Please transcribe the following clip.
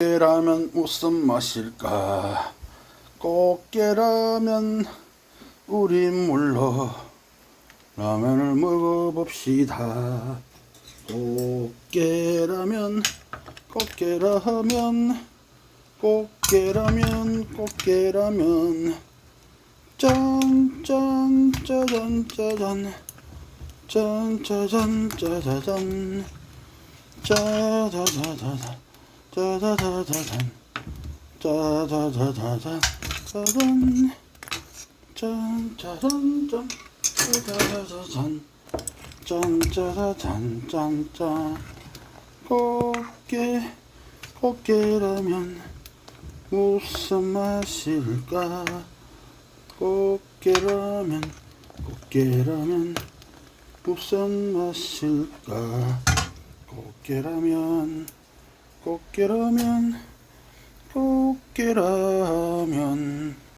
꽃게라면 무슨 맛일까? 꽃게라면 우린 물러 라면을 먹어봅시다. 꽃게라면 꽃게라면 꽃게라면 꽃게라면 짠짠 짜잔 짜잔 짠짜잔 짜자잔 짜자자자자 짜자자자잔. 짜자자자잔. 짜잔. 짠짜잔. 짠 짜자자잔. 짠짜자잔. 짠짜. 꽃게 꽃게라면 무슨 맛일까? 꽃게라면 꽃게라면 무슨 맛일까? 꽃게라면 꽃게라면 꽃게라면